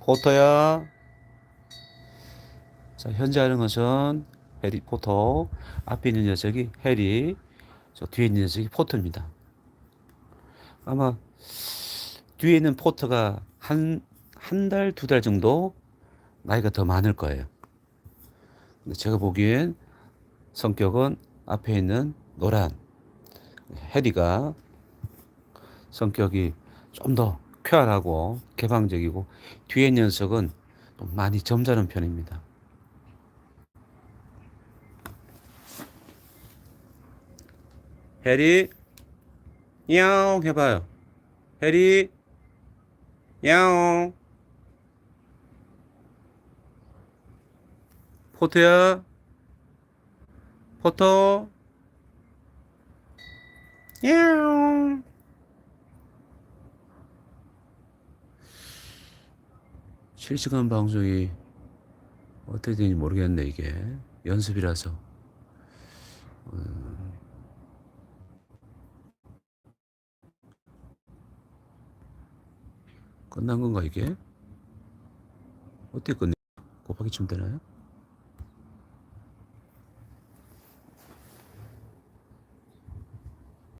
포터야. 자, 현재 하는 것은 해리 포터. 앞에 있는 녀석이 해리. 저 뒤에 있는 녀석이 포터입니다. 아마 뒤에 있는 포터가 한, 한 달, 두 달 정도 나이가 더 많을 거예요. 제가 보기엔 성격은 앞에 있는 노란 해리가 성격이 좀 더 쾌활하고 개방적이고 뒤에 녀석은 좀 많이 점잖은 편입니다. 해리 야옹 해봐요. 해리 야옹 포트야 포터 야옹 실시간 방송이 어떻게 되는지 모르겠네 이게 연습이라서 음. 끝난 건가 이게 어떻게 끝내 곱하기 좀 되나요?